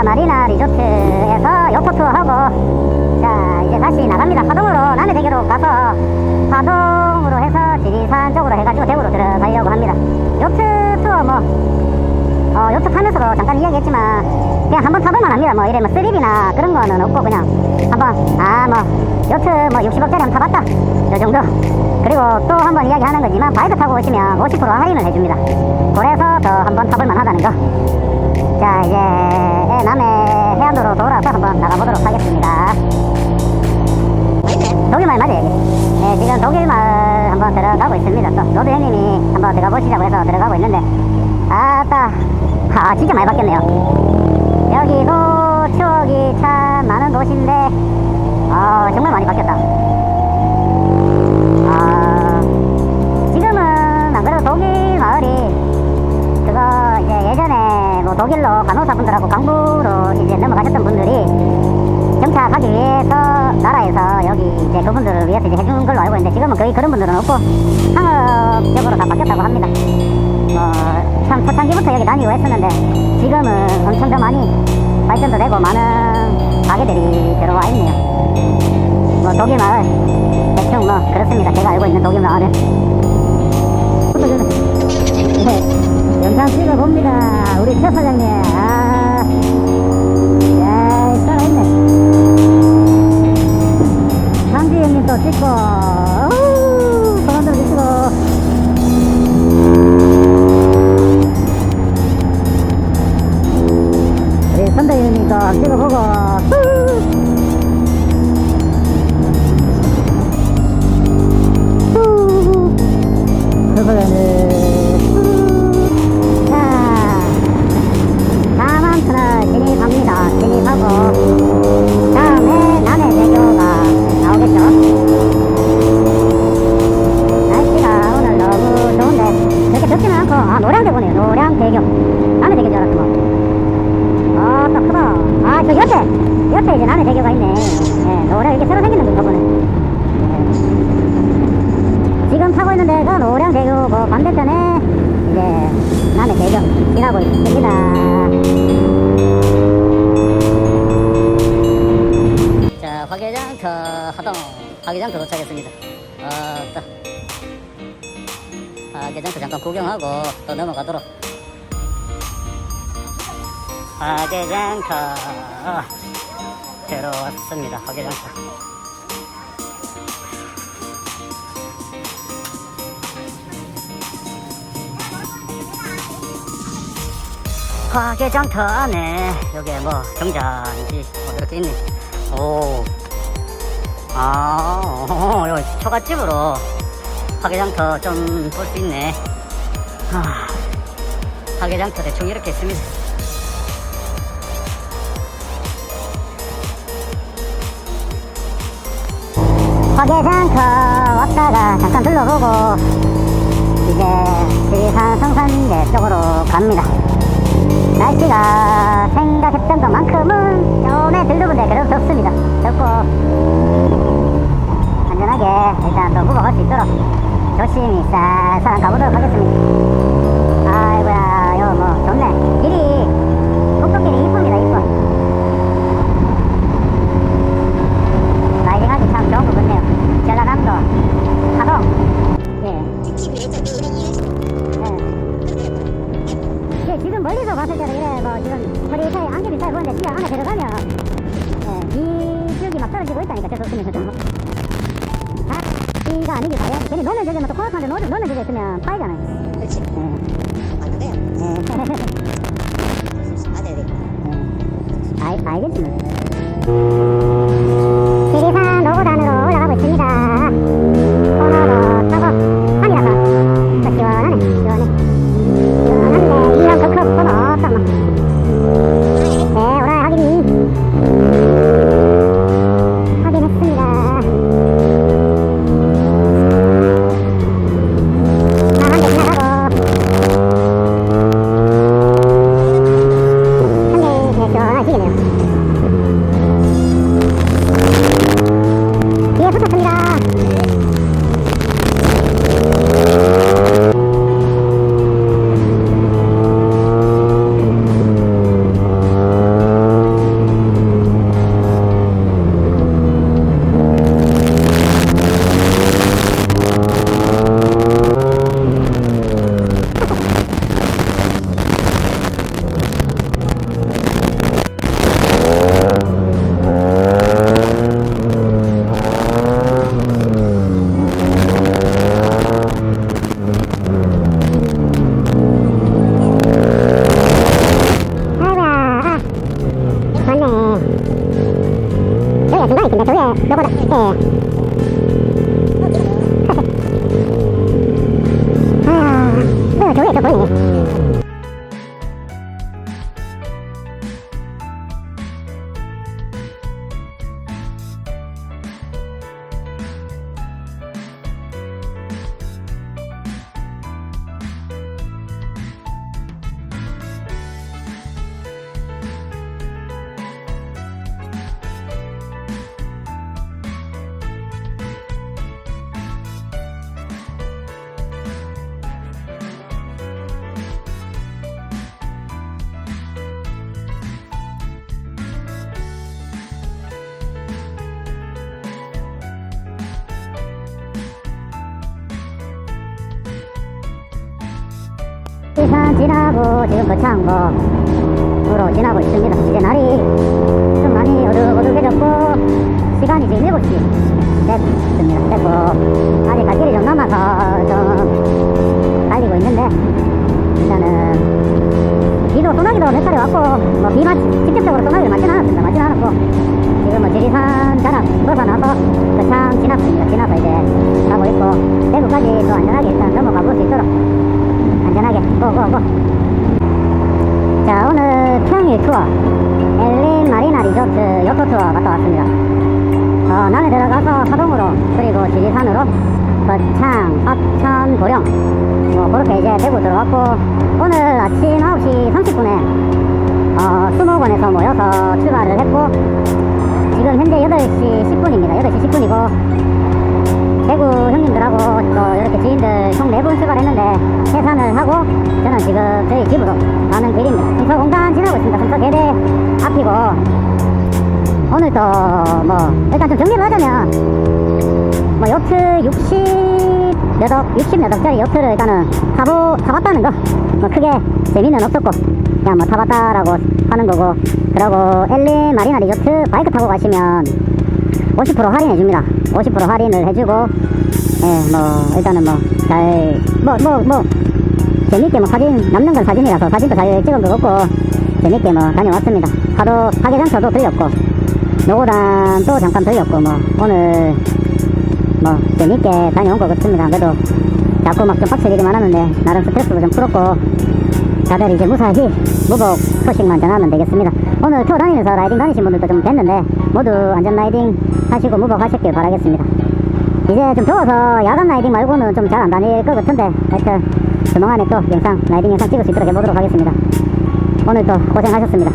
자 마리나 리조트에서 요트 투어 하고 자 이제 다시 나갑니다. 화동으로 남해 대교로 가서 화동으로 해서 지리산 쪽으로 해가지고 대구로 들어가려고 합니다. 요트 투어 뭐 어, 요트 타면서도 잠깐 이야기했지만 그냥 한번 타볼만 합니다. 뭐 이래 뭐 스릴이나 그런 거는 없고 그냥 한번 아 뭐 요트 뭐 60억짜리 한번 타봤다. 요 정도. 그리고 또 한 번 이야기하는 거지만 바이크 타고 오시면 50% 할인을 해줍니다. 그래서 더 한 번 타볼 만 하다는 거 자 이제 남해 해안도로 돌아서 한번 나가보도록 하겠습니다. 독일마을 맞아요 여기? 네 지금 독일마을 한번 들어가고 있습니다. 또 노드 형님이 한번 들어가 보시자고 해서 들어가고 있는데. 아따 아 진짜 많이 바뀌었네요. 여기도 추억이 참 많은 곳인데 아 정말 많이 바뀌었다 뭐 독일로 간호사분들하고 강부로 이제 넘어가셨던 분들이 정착하기 위해서 나라에서 여기 이제 그분들을 위해서 이제 해준 걸로 알고 있는데 지금은 거의 그런 분들은 없고 상업적으로 다 바뀌었다고 합니다. 뭐참 초창기부터 여기 다니고 했었는데 지금은 엄청 더 많이 발전도 되고 많은 가게들이 들어와 있네요. 뭐 독일 마을 대충 뭐 그렇습니다. 제가 알고 있는 독일 마을은. 네, 영상 찍어봅니다. 우리 최 사장님. 아, 야, 살아있네. 상지 형님 또 찍고, 아, 노량 대구네요. 노량 대교. 남해 대교인 줄 알았구만. 아, 딱 크다. 아, 저 옆에, 옆에 이제 남해 대교가 있네. 예, 노량, 이게 새로 생기는 건가 보네. 예. 지금 타고 있는 데가 노량 대교고, 반대편에 이제 남해 대교 지나고 있습니다. 자, 화개장터 하동 화개장터 도착했습니다. 아따. 화개장터 잠깐 구경하고 또 넘어가도록. 화개장터 들어왔습니다. 화개장터. 화개장터 안에 여기 뭐 정자인지 뭐 이렇게 있네. 오. 아, 오, 여기 초가집으로 화개장터 좀 볼 수 있네. 아, 화개장터 대충 이렇게 있습니다. 화개장터 왔다가 잠깐 둘러보고 이제 지리산 성산대 쪽으로 갑니다. 날씨가 생각했던 것만큼은 처음에 들르는데 그래도 덥습니다. 덥고 안전하게 일단 또 묵어갈 수 있도록 조심히 쌀쌀 가보도록 하겠습니다. 아이고야, 이거 뭐 좋네. 길이 국도길이 이쁩니다, 이뻐. 라이딩하기 참 좋은 것 같네요. 전라남도 하동. 예. 예. 이게 지금 멀리서 봤을 때는 이래 뭐 지금 허리 사이 안개이 잘 보이는데 진짜 안에 들어가면 예, 이 지역이 막 떨어지고 있다니까 저 좋습니다 저 다가 아니길 바라야지 괜히 노면 저기 뭐또 코앞한데 노면, 노면 저기 있으면 파이잖아요 그렇지. 예. 맞는데요. 예. 맞아야 돼. 알, 알겠지 뭐지 요거다. 예. 아, 그 저기 저 보이네. 지금 거창고으로 지나고 있습니다. 이제 날이 좀 많이 어둑어둑해졌고 시간이 지금 7시 됐습니다. 됐고 아직 갈 길이 좀 남아서 좀 달리고 있는데 일단은 비도 소나기도 몇 차례 왔고 뭐 비만 직접적으로 소나기를 맞지는 않았습니다. 맞지는 않았고 지금 뭐 지리산 자락 벗어나서 거창 지났습니다. 지나서 이제 가고 있고 대구까지 또 안전하게 일단 넘어가 볼 수 있도록 안전하게 고고고 투어 엘린 마리나 리조트 요트 투어 갔다 왔습니다. 어, 남해 들어가서 하동으로 그리고 지리산으로 거창, 합천, 고령. 뭐 그렇게 이제 대구 들어왔고 오늘 아침 9시 30분에 어, 수목원에서 모여서 출발을 했고 지금 현재 8시 10분입니다. 8시 10분이고 대구 형님들하고 또 이렇게 지인들 총 4분 출발했는데 해산을 하고 저는 지금 저희 집으로 가는 길입니다. 성서 공단 지나고 있습니다. 성서 계대 앞이고 오늘 또뭐 일단 좀 정리를 하자면 뭐 요트 60 몇 억, 60 몇 억짜리 요트를 일단은 타보, 타봤다는 거. 뭐 크게 재미는 없었고, 그냥 뭐 타봤다라고 하는 거고, 그리고 엘리 마리나 리조트 바이크 타고 가시면 50% 할인해 줍니다. 50% 할인을 해주고, 예, 뭐, 일단은 뭐, 잘, 뭐, 뭐, 뭐, 재밌게 뭐 사진, 남는 건 사진이라서 사진도 잘 찍은 거 없고, 재밌게 뭐 다녀왔습니다. 하도 파괴장터도 들렸고, 노고단도 잠깐 들렸고, 뭐, 오늘, 뭐, 재밌게 다녀온 것 같습니다. 그래도 자꾸 막좀 일이 많았는데, 나름 스트레스도 좀 풀었고, 다들 이제 무사히 무복 소식만 전하면 되겠습니다. 오늘 투어 다니면서 라이딩 다니신 분들도 좀 됐는데 모두 안전 라이딩 하시고 무복 하셨길 바라겠습니다. 이제 좀 더워서 야간 라이딩 말고는 좀 잘 안 다닐 것 같은데 하여튼 조만간에 또 영상 라이딩 영상 찍을 수 있도록 해보도록 하겠습니다. 오늘 또 고생하셨습니다.